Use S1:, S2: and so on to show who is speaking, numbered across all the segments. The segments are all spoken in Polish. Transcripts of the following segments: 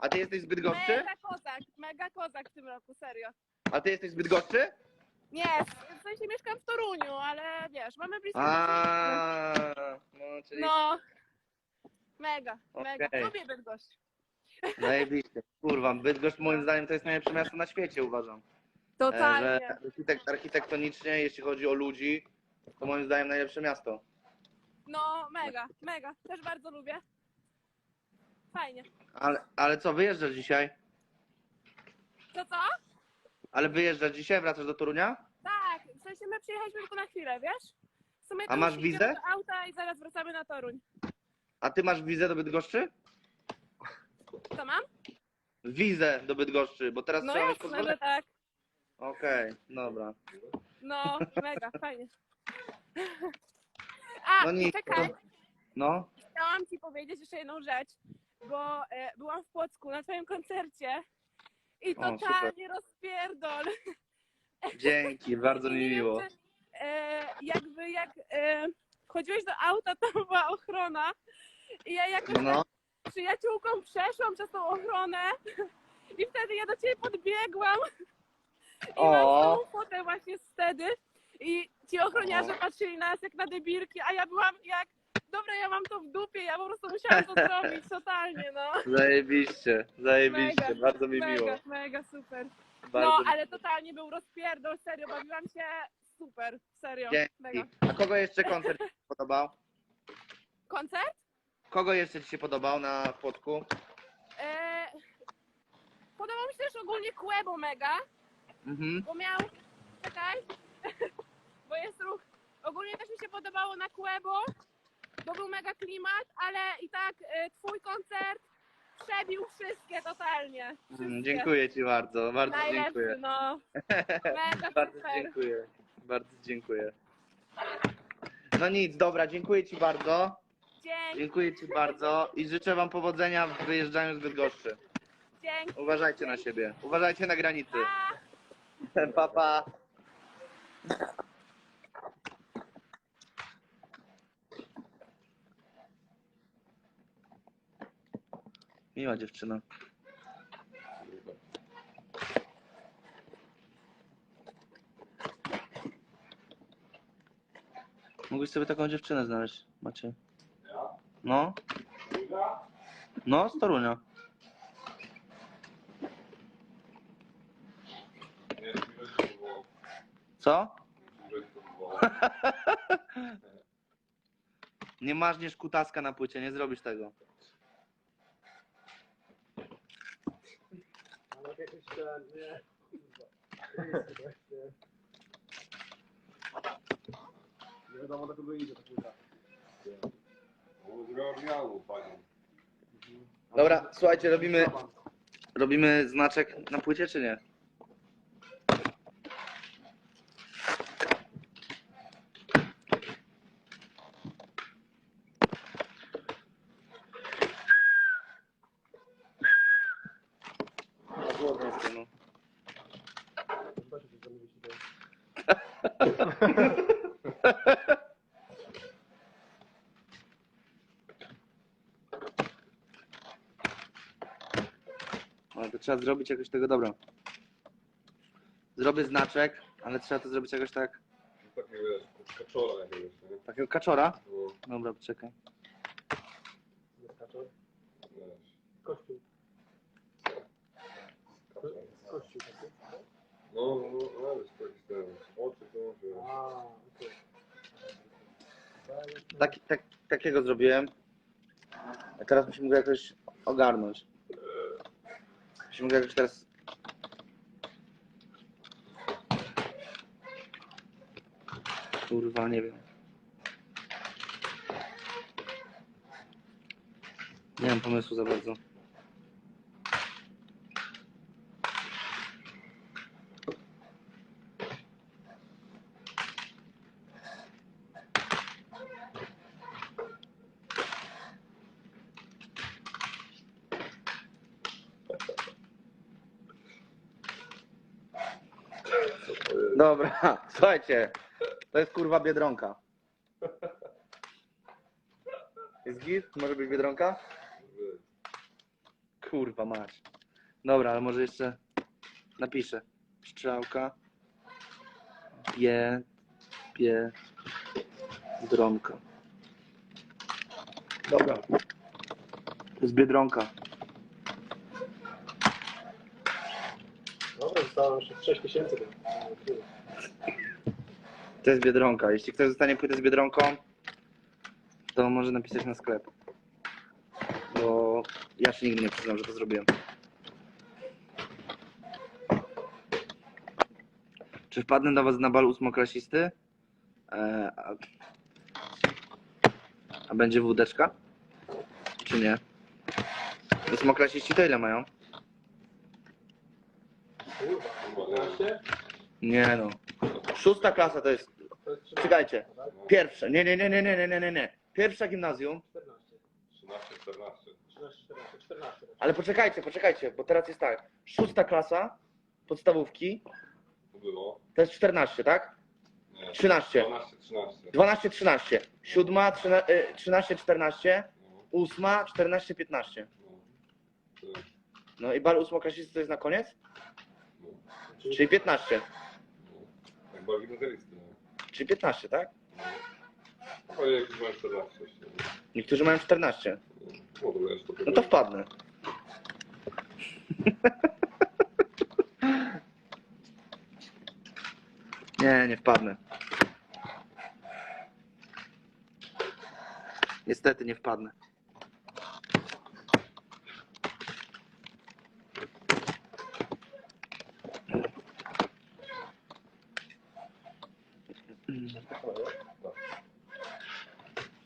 S1: A ty jesteś z Bydgoszczy?
S2: Mega kozak, mega kozak w tym roku, serio.
S1: A ty jesteś z Bydgoszczy?
S2: Nie, w sensie mieszkam w Toruniu, ale wiesz, mamy blisko.
S1: A, no czyli
S2: No. Mega, mega.
S1: Okej.
S2: Lubię Bydgoszcz.
S1: zajebiście. Kurwa, Bydgoszcz moim zdaniem to jest najlepsze miasto na świecie, uważam. E,
S2: Totalnie.
S1: Że architekt, architektonicznie, jeśli chodzi o ludzi, to moim zdaniem najlepsze miasto.
S2: No, mega, mega. Też bardzo lubię. Fajnie.
S1: Ale, ale co, wyjeżdżasz dzisiaj?
S2: To co?
S1: Ale wyjeżdżasz dzisiaj? Wracasz do Torunia?
S2: Tak, w sensie my przyjechaliśmy tylko na chwilę, wiesz? W sumie to
S1: A masz
S2: idziemy
S1: wizę?
S2: do auta i zaraz wracamy na Toruń.
S1: A ty masz wizę do Bydgoszczy?
S2: Co mam?
S1: Wizę do Bydgoszczy, bo teraz
S2: No
S1: trzeba mieć
S2: jasne,
S1: pozwolenie.
S2: że tak.
S1: Okej, dobra.
S2: No, mega, fajnie. A,
S1: No nic.
S2: czekaj,
S1: to- No,
S2: chciałam ci powiedzieć jeszcze jedną rzecz, bo e, byłam w Płocku na twoim koncercie i
S1: O,
S2: totalnie rozpierdol.
S1: dzięki, bardzo mi miło.
S2: E, jakby jak e, wchodziłeś do auta, to była ochrona i ja jakoś
S1: No,
S2: z przyjaciółką przeszłam przez tą ochronę i wtedy ja do ciebie podbiegłam i
S1: O.
S2: mam tą fotę właśnie wtedy i ci ochroniarze patrzyli na nas jak na debilki, a ja byłam jak dobra, ja mam to w dupie, ja po prostu musiałam to zrobić totalnie, no.
S1: zajebiście, zajebiście,
S2: Mega,
S1: bardzo mi
S2: mega,
S1: miło.
S2: mega super.
S1: Bardzo
S2: No,
S1: mi-
S2: ale totalnie był rozpierdol, serio, bawiłam się super, serio, mega.
S1: A kogo jeszcze koncert ci się podobał?
S2: Koncert?
S1: Kogo jeszcze ci się podobał na płotku?
S2: E, podobał mi się też ogólnie Kłebo mega,
S1: Mhm.
S2: bo miał, czekaj, bo jest ruch. Ogólnie też mi się podobało na Kłebo, bo był mega klimat, ale i tak e, twój koncert przebił wszystkie totalnie. Wszystkie.
S1: Mm, Dziękuję ci bardzo, bardzo
S2: Najlepszy,
S1: dziękuję.
S2: no. Mega
S1: Bardzo
S2: super.
S1: dziękuję, bardzo dziękuję. No nic, dobra, dziękuję ci bardzo.
S2: Dzięki,
S1: Dziękuję ci bardzo i życzę wam powodzenia w wyjeżdżaniu z Bydgoszczy.
S2: dzięki.
S1: Uważajcie na siebie, uważajcie na granicy.
S2: Pa.
S1: Pa, pa. Miła dziewczyna. Mógłbyś sobie taką dziewczynę znaleźć, Macie. No. No, z. Co? Nie marzniesz kutaska na płycie, nie zrobisz tego.
S3: Ale jakoś ten, nie. Wiadomo do kogo idzie ta płyta.
S4: Z panie.
S1: Dobra, słuchajcie, robimy, robimy znaczek na płycie, czy nie? Głodny jestem, no. Ale to trzeba zrobić jakoś tego, dobra. Zrobię znaczek, ale trzeba to zrobić jakoś tak,
S4: Tak wiesz, kaczora jakiegoś, nie?
S1: takiego kaczora.
S4: No,
S1: Dobra,
S4: wiesz,
S3: Kościół. Kościół taki.
S4: No, no, no, no, wiesz, taki ten, oczy to, wiesz.
S3: A, okej. Daję-
S1: Tak, tak, takiego zrobiłem. A teraz musimy go jakoś ogarnąć. Musimy go jakoś teraz. Kurwa, nie wiem. Nie mam pomysłu za bardzo. Dobra, słuchajcie. To jest kurwa biedronka. Jest git? Może być biedronka? Kurwa mać. Dobra, ale może jeszcze napiszę. Strzałka. Bie. Bie. Dronka. Dobra. To jest Biedronka.
S3: Zostało jeszcze 6 tysięcy.
S1: To jest Biedronka. Jeśli ktoś zostanie płytę z Biedronką, to może napisać na sklep. Bo ja się nigdy nie przyznam, że to zrobiłem. Czy wpadnę do was na bal ósmoklasisty? E, a, a będzie wódeczka? Czy nie? Ósmoklasiści to ile mają? Nie no. Szósta klasa to jest. Czekajcie. Pierwsza. Nie, nie, nie, nie, nie, nie, nie, nie. Pierwsza gimnazjum.
S4: 13, 14.
S3: 14, 14.
S1: Ale poczekajcie, poczekajcie, bo teraz jest tak. Szósta klasa podstawówki.
S4: Było.
S1: To jest 14, tak?
S4: Nie,
S1: 13.
S4: 12, 13.
S1: 12, 13. Siódma, 13, 14.
S4: E, no.
S1: Ósma, 14, 15.
S4: No.
S1: No i bal ósmoklasisty to jest na koniec?
S4: No,
S1: Czyli 15.
S4: no. Jak była gimnazjalisty, no.
S1: Czyli 15, tak?
S4: No. O, jakiś mam 14 jeszcze.
S1: Niektórzy mają 14.
S4: No, no jeszcze
S1: No to wpadnę. Nie, nie wpadnę. Niestety nie wpadnę.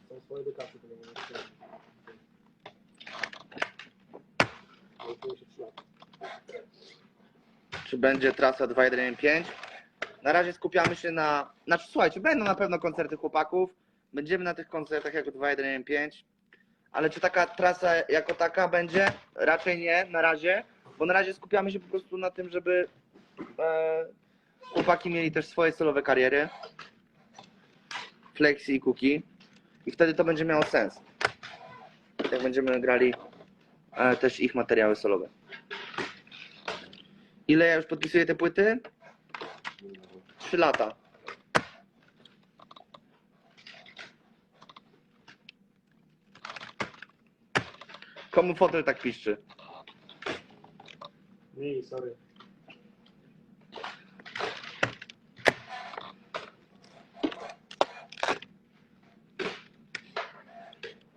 S3: Są swoje edukacje, to nie mówię. To się przyda.
S1: Czy będzie trasa 2.1.5? Na razie skupiamy się na. Znaczy, słuchajcie, będą na pewno koncerty chłopaków. Będziemy na tych koncertach jako 2.1.5. Ale czy taka trasa jako taka będzie? Raczej nie, na razie. Bo na razie skupiamy się po prostu na tym, żeby e, chłopaki mieli też swoje solowe kariery. Flexi i Cookie. I wtedy to będzie miało sens. Jak będziemy grali e, też ich materiały solowe. Ile ja już podpisuję te płyty? Trzy lata. Komu fotel tak piszczy?
S3: Mi, sorry.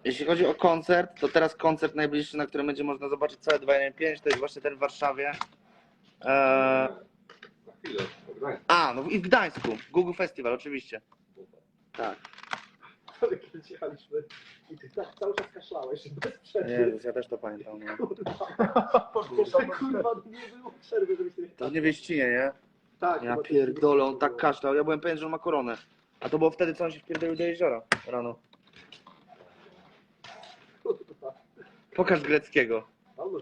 S1: Jeśli chodzi o koncert, to teraz koncert najbliższy, na którym będzie można zobaczyć całe 2.1.5, to jest właśnie ten w Warszawie. Eee,
S4: Na chwilę,
S1: a, no i w Gdańsku. Google Festival, oczywiście. Tak.
S3: Ale kiedyś jechaliśmy i ty tak cały czas kaszlałeś, bez przerwy.
S1: Jezus, ja też to pamiętam. No.
S3: Kurwa, kurwa, nie było przerwy, żebyś ty...
S1: To w Niewieścinie, nie?
S3: Tak.
S1: Ja pierdolę, on tak kaszlał. Ja byłem pewien, że on ma koronę. A to było wtedy, co on się wpierdolił do jeziora rano. Pokaż greckiego.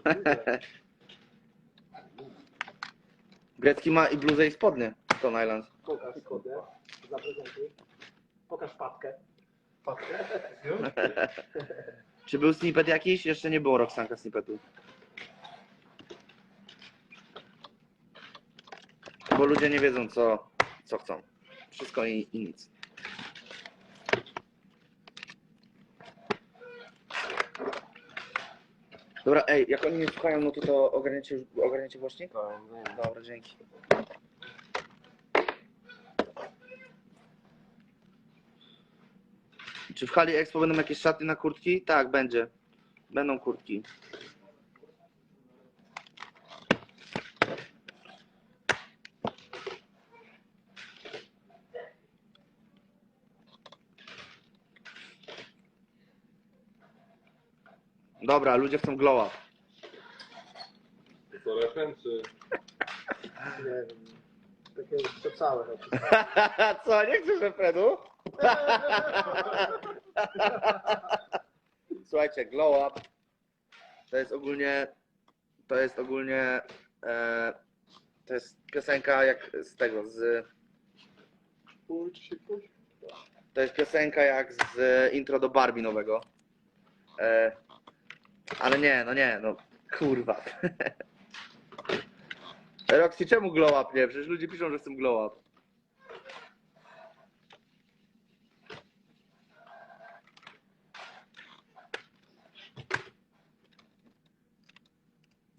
S1: Grecki ma i bluzę i spodnie. Stone Island.
S3: Pokaż kodę, zaprezentuj. Pokaż patkę. Patkę?
S1: Czy był snippet jakiś? Jeszcze nie było Roxanka snippetu. Bo ludzie nie wiedzą, co, co chcą. Wszystko i, i nic. Dobra, ej, jak oni nie słuchają, no to to ogarniecie, już- ogarniecie głośnik? Dobra, dzięki. Czy w hali Expo będą jakieś szaty na kurtki? Tak, będzie. Będą kurtki. Dobra, ludzie chcą glow up.
S4: To refren, czy...
S3: Nie wiem. Takie przecałe.
S1: Co, nie chcesz refrenu? Słuchajcie, glow up to jest ogólnie to jest ogólnie e, to jest piosenka jak z tego, z to jest piosenka jak z intro do Barbie nowego. E, ale nie, no nie, no Kurwa. Roxy, czemu glow up nie? Przecież ludzie piszą, że chcą glow up.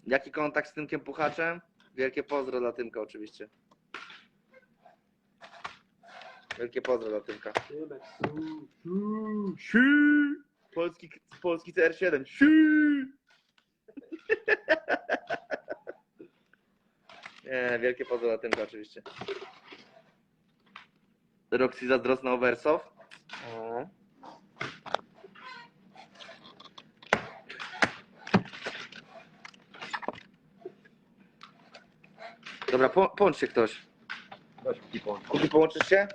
S1: Jaki kontakt z Tymkiem Puchaczem? Wielkie pozdro dla Tymka oczywiście. Wielkie pozdro dla Tymka.
S3: Tymek, su, su.
S1: Polski, polski CR7. Si. Nie, wielkie pozdro dla Tymka oczywiście. Roxy zazdrosna o Wersow. Dobra, po, połącz się ktoś.
S4: Weź.
S1: Kuki, połączysz się?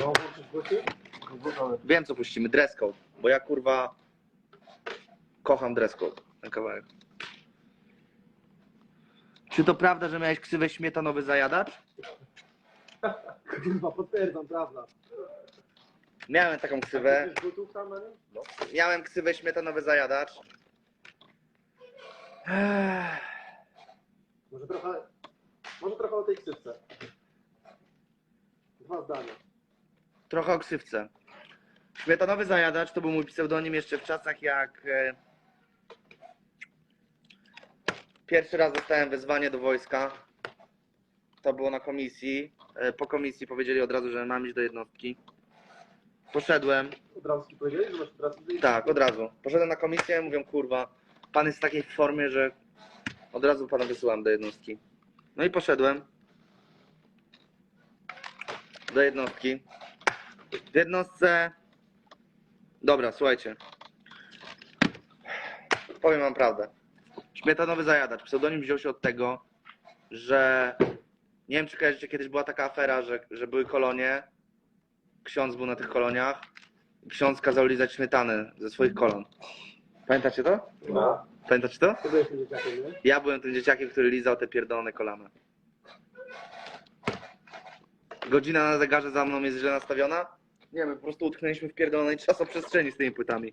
S3: No, włączysz buty?
S1: Wiem co puścimy, dress code, bo ja kurwa kocham dress code, ten kawałek. Czy to prawda, że miałeś ksywę śmietanowy zajadacz?
S3: Kurwa, potwierdzam, prawda.
S1: Miałem taką ksywę,
S3: butów tam? No.
S1: miałem ksywę śmietanowy zajadacz. Ech,
S3: Może trochę, może trochę o tej ksywce. Dwa zdania.
S1: Trochę o ksywce. Śmietanowy zajadacz to był mój pseudonim jeszcze w czasach jak e, pierwszy raz dostałem wezwanie do wojska. To było na komisji. E, Po komisji powiedzieli od razu, że mam iść do jednostki. Poszedłem,
S3: Od razu ci powiedzieli, że masz od razu
S1: tak, od razu. Poszedłem na komisję, mówią, kurwa, pan jest w takiej formie, że od razu pana wysyłam do jednostki. No i poszedłem do jednostki. W jednostce... Dobra, słuchajcie. Powiem wam prawdę. Śmietanowy zajadacz. Pseudonim wziął się od tego, że nie wiem, czy kojarzycie, kiedyś była taka afera, że, że były kolonie. Ksiądz był na tych koloniach. Ksiądz kazał lizać śmietanę ze swoich kolon. Pamiętacie to?
S3: No.
S1: Pamiętacie to?
S3: Ty byłeś tym dzieciakiem, nie?
S1: Ja byłem tym dzieciakiem, który lizał te pierdolone kolana. Godzina na zegarze za mną jest źle nastawiona? Nie, my po prostu utknęliśmy w pierdolonej czasoprzestrzeni z tymi płytami.